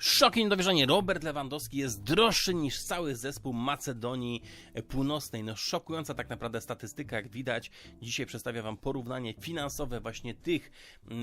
Szok i niedowierzanie. Robert Lewandowski jest droższy niż cały zespół Macedonii Północnej. No szokująca tak naprawdę statystyka, jak widać. Dzisiaj przedstawię Wam porównanie finansowe właśnie tych yy,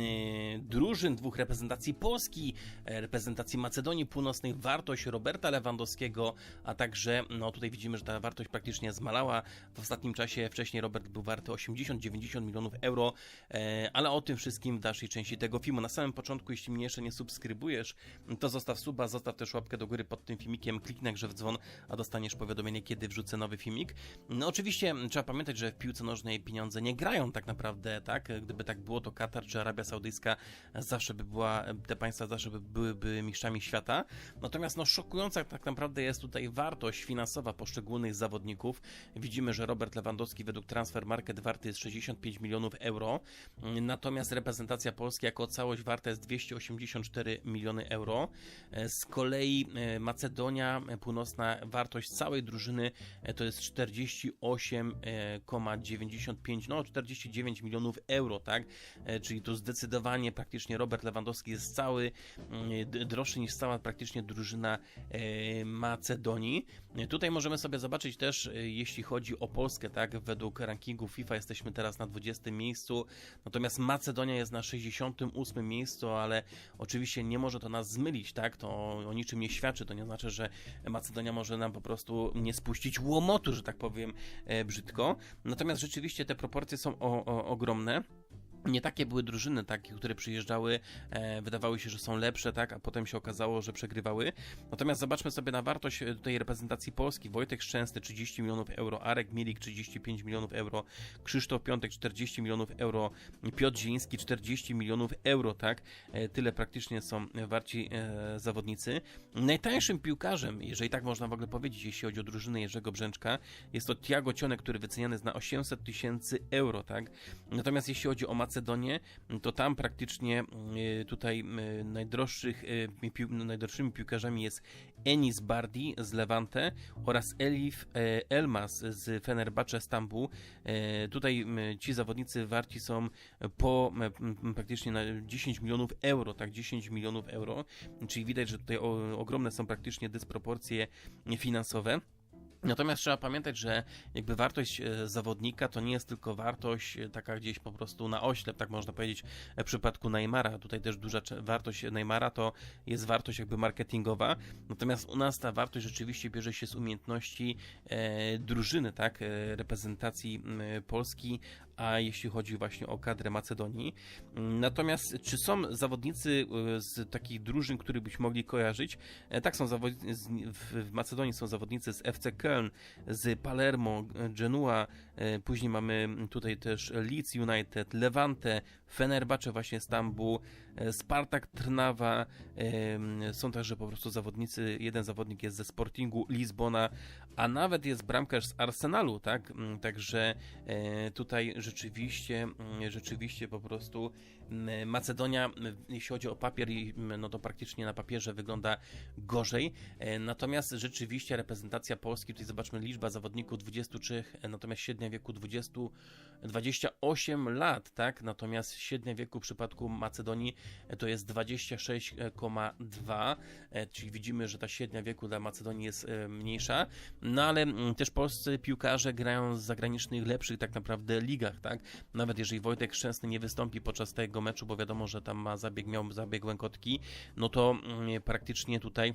drużyn, dwóch reprezentacji Polski, e, reprezentacji Macedonii Północnej, wartość Roberta Lewandowskiego, a także, no tutaj widzimy, że ta wartość praktycznie zmalała. W ostatnim czasie wcześniej Robert był warty 80-90 milionów euro, e, ale o tym wszystkim w dalszej części tego filmu. Na samym początku, jeśli mnie jeszcze nie subskrybujesz, to zostaw suba, zostaw też łapkę do góry pod tym filmikiem, kliknij grze w dzwon, a dostaniesz powiadomienie, kiedy wrzucę nowy filmik. No oczywiście m, trzeba pamiętać, że w piłce nożnej pieniądze nie grają tak naprawdę, tak? Gdyby tak było, to Katar czy Arabia Saudyjska zawsze by była, te państwa zawsze by byłyby mistrzami świata. Natomiast no szokująca tak naprawdę jest tutaj wartość finansowa poszczególnych zawodników. Widzimy, że Robert Lewandowski według Transfer Market warty jest 65 milionów euro, natomiast reprezentacja Polski jako całość warta jest 284 miliony euro. Z kolei e, Macedonia Północna, wartość całej drużyny e, to jest 48,95, no 49 milionów euro, tak? E, Czyli tu zdecydowanie praktycznie Robert Lewandowski jest cały mm, droższy niż cała praktycznie drużyna e, Macedonii. E, Tutaj możemy sobie zobaczyć też, e, jeśli chodzi o Polskę, tak? Według rankingu FIFA jesteśmy teraz na 20 miejscu, natomiast Macedonia jest na 68 miejscu, ale oczywiście nie może to nas zmylić, tak? To o niczym nie świadczy, to nie znaczy, że Macedonia może nam po prostu nie spuścić łomotu, że tak powiem e, brzydko. Natomiast rzeczywiście te proporcje są o, o, ogromne. Nie takie były drużyny, takie, które przyjeżdżały, e, wydawały się, że są lepsze, tak, a potem się okazało, że przegrywały. Natomiast zobaczmy sobie na wartość e, tej reprezentacji Polski. Wojtek Szczęsny 30 milionów euro, Arek Milik 35 milionów euro, Krzysztof Piątek 40 milionów euro, Piotr Ziński 40 milionów euro, tak. E, tyle praktycznie są warci e, zawodnicy. Najtańszym piłkarzem, jeżeli tak można w ogóle powiedzieć, jeśli chodzi o drużynę Jerzego Brzęczka, jest to Tiago Cionek, który wyceniany jest na 800 tysięcy euro, tak. Natomiast jeśli chodzi o Macedonię, to tam praktycznie y, tutaj y, najdroższych, y, pił, najdroższymi piłkarzami jest Enis Bardi z Levante oraz Elif e, Elmas z Fenerbahce Stambuł. E, Tutaj ci zawodnicy warci są po praktycznie na 10 milionów euro, tak 10 milionów euro, czyli widać, że tutaj ogromne są praktycznie dysproporcje finansowe. Natomiast trzeba pamiętać, że jakby wartość e, zawodnika to nie jest tylko wartość e, taka gdzieś po prostu na oślep, tak można powiedzieć e, w przypadku Neymara. Tutaj też duża wartość Neymara to jest wartość jakby marketingowa. Natomiast u nas ta wartość rzeczywiście bierze się z umiejętności drużyny, tak, reprezentacji Polski, a jeśli chodzi właśnie o kadrę Macedonii. Natomiast czy są zawodnicy e, z takich drużyn, których byśmy mogli kojarzyć? E, Tak, są zawodnicy, w Macedonii są zawodnicy z FC Köln, z Palermo, Genua, później mamy tutaj też Leeds United, Levante, Fenerbahce właśnie Stambuł, e, Spartak Trnawa, em, są także po prostu zawodnicy, jeden zawodnik jest ze Sportingu Lizbona, a nawet jest bramkarz z Arsenalu, tak? Mm, Także e, tutaj rzeczywiście, mm, rzeczywiście po prostu Macedonia, jeśli chodzi o papier, no to praktycznie na papierze wygląda gorzej. E, Natomiast rzeczywiście reprezentacja Polski, tutaj zobaczmy liczba zawodników 23, e, natomiast średnia wieku 20, 28 lat, tak? Natomiast średnia wieku w przypadku Macedonii e, to jest 26,2, e, czyli widzimy, że ta średnia wieku dla Macedonii jest mniejsza. No ale też polscy piłkarze grają z zagranicznych lepszych tak naprawdę ligach, tak? Nawet jeżeli Wojtek Szczęsny nie wystąpi podczas tego meczu, bo wiadomo, że tam ma zabieg, miał zabieg łękotki, no to mm, praktycznie tutaj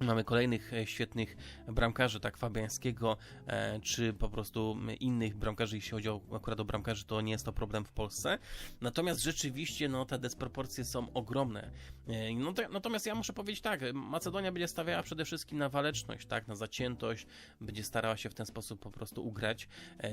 Mamy kolejnych e, świetnych bramkarzy, tak Fabiańskiego, e, czy po prostu innych bramkarzy, jeśli chodzi o, akurat o bramkarzy, to nie jest to problem w Polsce. Natomiast rzeczywiście, no, te dysproporcje są ogromne. E, no, to, natomiast ja muszę powiedzieć tak, Macedonia będzie stawiała przede wszystkim na waleczność, tak, na zaciętość, będzie starała się w ten sposób po prostu ugrać.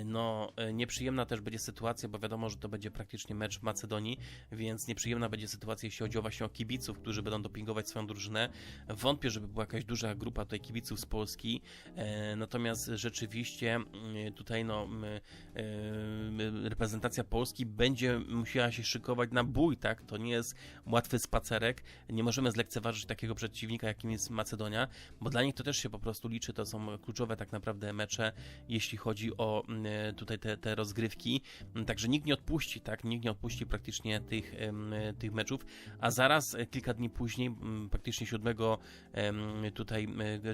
No, nieprzyjemna też będzie sytuacja, bo wiadomo, że to będzie praktycznie mecz w Macedonii, więc nieprzyjemna będzie sytuacja, jeśli chodzi o właśnie o kibiców, którzy będą dopingować swoją drużynę. Wątpię, żeby była jakaś duża grupa tutaj kibiców z Polski, e, natomiast rzeczywiście mm, tutaj no, e, reprezentacja Polski będzie musiała się szykować na bój, tak? To nie jest łatwy spacerek, nie możemy zlekceważyć takiego przeciwnika, jakim jest Macedonia, bo dla nich to też się po prostu liczy, to są kluczowe tak naprawdę mecze, jeśli chodzi o mm, tutaj te, te rozgrywki, także nikt nie odpuści, tak? Nikt nie odpuści praktycznie tych, tych meczów, a zaraz e, kilka dni później, praktycznie 7 em, tutaj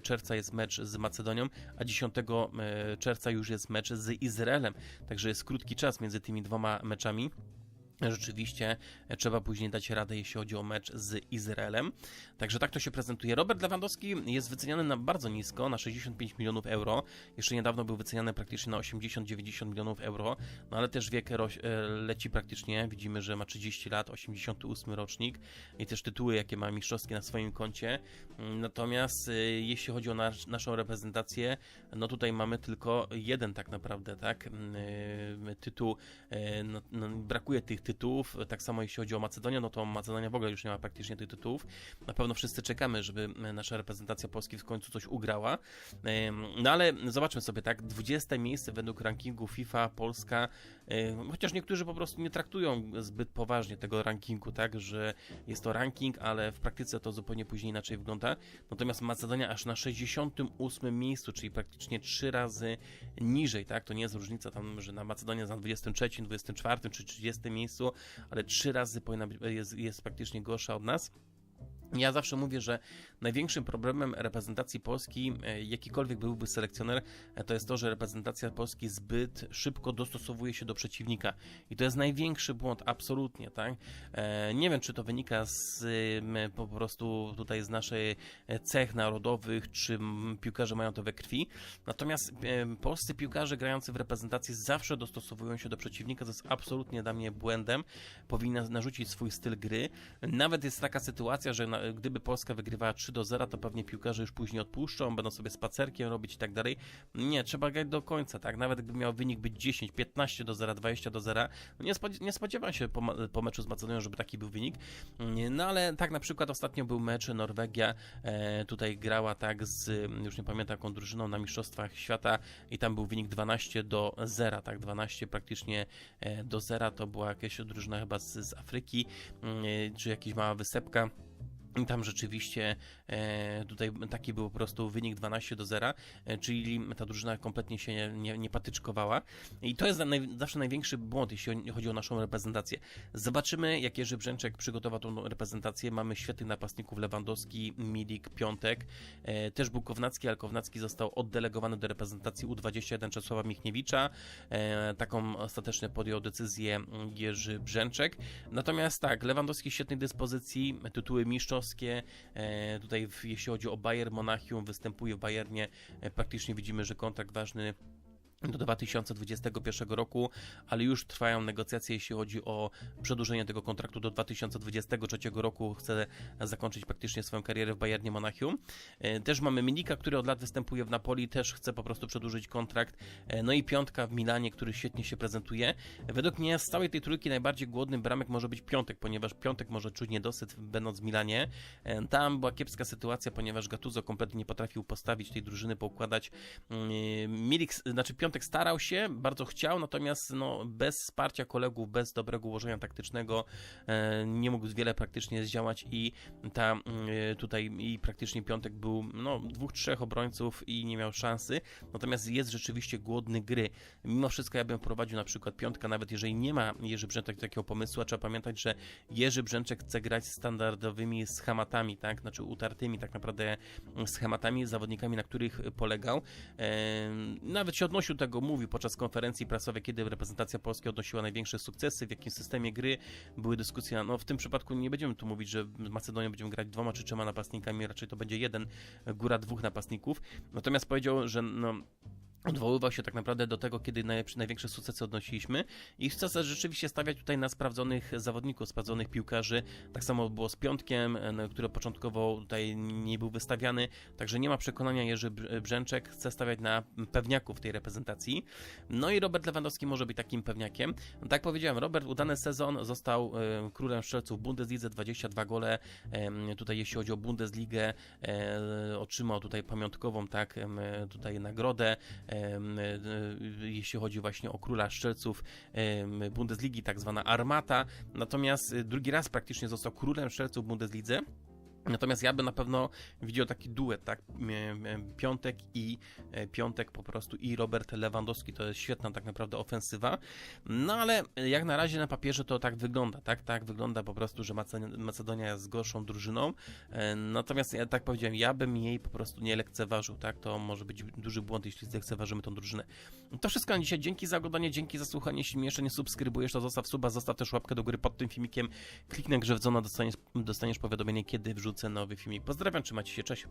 czerwca jest mecz z Macedonią, a 10 e, czerwca już jest mecz z Izraelem. Także jest krótki czas między tymi dwoma meczami. Rzeczywiście e, trzeba później dać radę, jeśli chodzi o mecz z Izraelem. Także tak to się prezentuje. Robert Lewandowski jest wyceniany na bardzo nisko, na 65 milionów euro. Jeszcze niedawno był wyceniany praktycznie na 80-90 milionów euro, no ale też wiek e, leci praktycznie. Widzimy, że ma 30 lat, 88 rocznik i też tytuły, jakie ma mistrzowskie na swoim koncie. Mm, Natomiast e, jeśli chodzi o nasz, naszą reprezentację, no tutaj mamy tylko jeden tak naprawdę, tak, mm, tytuł, no, no, brakuje tych tytułów, tak samo jeśli chodzi o Macedonię, no to Macedonia w ogóle już nie ma praktycznie tych tytułów. Na pewno wszyscy czekamy, żeby nasza reprezentacja Polski w końcu coś ugrała. No ale zobaczmy sobie, tak, 20 miejsce według rankingu FIFA Polska, chociaż niektórzy po prostu nie traktują zbyt poważnie tego rankingu, tak, że jest to ranking, ale w praktyce to zupełnie później inaczej wygląda. Natomiast Macedonia aż na 68 miejscu, czyli praktycznie 3 razy niżej, tak, to nie jest różnica tam, że na Macedonia jest na 23, 24 czy 30 miejscu, ale 3 razy powinna być, jest, jest praktycznie gorsza od nas. Ja zawsze mówię, że największym problemem reprezentacji Polski, e, jakikolwiek byłby selekcjoner, e, to jest to, że reprezentacja Polski zbyt szybko dostosowuje się do przeciwnika. I to jest największy błąd, absolutnie, tak? E, Nie wiem, czy to wynika z po prostu tutaj z naszej cech narodowych, czy piłkarze mają to we krwi. Natomiast polscy piłkarze grający w reprezentacji zawsze dostosowują się do przeciwnika, to jest absolutnie dla mnie błędem. Powinna narzucić swój styl gry. Nawet jest taka sytuacja, że na, gdyby Polska wygrywała 3 do 0, to pewnie piłkarze już później odpuszczą, będą sobie spacerkiem robić i tak dalej. Nie, trzeba grać do końca, tak? Nawet gdyby miał wynik być 10, 15 do 0, 20 do 0, no nie, spodziew- nie spodziewam się po, po meczu z Macedonią, żeby taki był wynik. No ale tak na przykład ostatnio był mecz Norwegia, e, tutaj grała tak z, już nie pamiętam jaką drużyną na Mistrzostwach Świata i tam był wynik 12 do 0, tak? 12 praktycznie e, do 0 to była jakaś drużyna chyba z, z Afryki, e, czy jakaś mała wysepka. Tam rzeczywiście e, tutaj taki był po prostu wynik 12 do 0, e, czyli ta drużyna kompletnie się nie, nie, nie patyczkowała. I to jest zawsze największy błąd, jeśli chodzi o naszą reprezentację. Zobaczymy, jak Jerzy Brzęczek przygotował tą reprezentację. Mamy świetnych napastników Lewandowski, Milik, Piątek. E, też był Kownacki, ale Kownacki został oddelegowany do reprezentacji U21 Czesława Michniewicza. Taką ostatecznie podjął decyzję Jerzy Brzęczek. Natomiast tak, Lewandowski w świetnej dyspozycji, tytuły mistrzowskie. E, tutaj, jeśli chodzi o Bayern Monachium, występuje w Bayernie. E, praktycznie widzimy, że kontrakt ważny do 2021 roku, ale już trwają negocjacje, jeśli chodzi o przedłużenie tego kontraktu do 2023 roku. Chce zakończyć praktycznie swoją karierę w Bayernie Monachium. E, Też mamy Minika, który od lat występuje w Napoli, też chce po prostu przedłużyć kontrakt. E, No i piątka w Milanie, który świetnie się prezentuje. Według mnie z całej tej trójki najbardziej głodny bramek może być piątek, ponieważ piątek może czuć niedosyt będąc w Milanie. E, Tam była kiepska sytuacja, ponieważ Gattuso kompletnie nie potrafił postawić tej drużyny, poukładać. Mm, Milik, znaczy Piątek starał się, bardzo chciał, natomiast no, bez wsparcia kolegów, bez dobrego ułożenia taktycznego e, nie mógł wiele praktycznie zdziałać i ta mm, tutaj i praktycznie Piątek był no, dwóch, trzech obrońców i nie miał szansy, natomiast jest rzeczywiście głodny gry. Mimo wszystko ja bym prowadził na przykład Piątka, nawet jeżeli nie ma Jerzy Brzęczek takiego pomysłu, a trzeba pamiętać, że Jerzy Brzęczek chce grać standardowymi schematami, tak, znaczy utartymi tak naprawdę schematami, zawodnikami, na których polegał. Em, Nawet się odnosił tego, mówił podczas konferencji prasowej, kiedy reprezentacja Polski odnosiła największe sukcesy, w jakim systemie gry były dyskusje. No w tym przypadku nie będziemy tu mówić, że z Macedonią będziemy grać dwoma czy trzema napastnikami, raczej to będzie jeden, góra dwóch napastników. Natomiast powiedział, że no, odwoływał się tak naprawdę do tego, kiedy największe sukcesy odnosiliśmy i chce rzeczywiście stawiać tutaj na sprawdzonych zawodników, sprawdzonych piłkarzy. Tak samo było z Piątkiem, e, no, który początkowo tutaj nie był wystawiany, także nie ma przekonania Jerzy Br- Brzęczek, chce stawiać na pewniaków tej reprezentacji. No i Robert Lewandowski może być takim pewniakiem. Tak powiedziałem, Robert udany sezon został e, królem strzelców w Bundeslidze, 22 gole. Tutaj jeśli chodzi o Bundesligę, e, otrzymał tutaj pamiątkową, tak, tutaj nagrodę. Em, e, jeśli chodzi właśnie o króla strzelców em, Bundesligi, tak zwana Armata. Natomiast e, drugi raz praktycznie został królem strzelców w Bundeslidze. Natomiast ja bym na pewno widział taki duet, tak? Piątek i e, Piątek po prostu i Robert Lewandowski to jest świetna tak naprawdę ofensywa. No ale jak na razie na papierze to tak wygląda, tak? Tak wygląda po prostu, że Mace- Macedonia jest gorszą drużyną. E, Natomiast ja tak powiedziałem, ja bym jej po prostu nie lekceważył, tak? To może być duży błąd, jeśli zlekceważymy tą drużynę. To wszystko na dzisiaj. Dzięki za oglądanie, dzięki za słuchanie. Jeśli mnie jeszcze nie subskrybujesz, to zostaw suba, zostaw też łapkę do góry pod tym filmikiem. Kliknę grzewdzona, dostaniesz, dostaniesz powiadomienie, kiedy wrzucę nowy filmik. Pozdrawiam, trzymajcie się, cześć.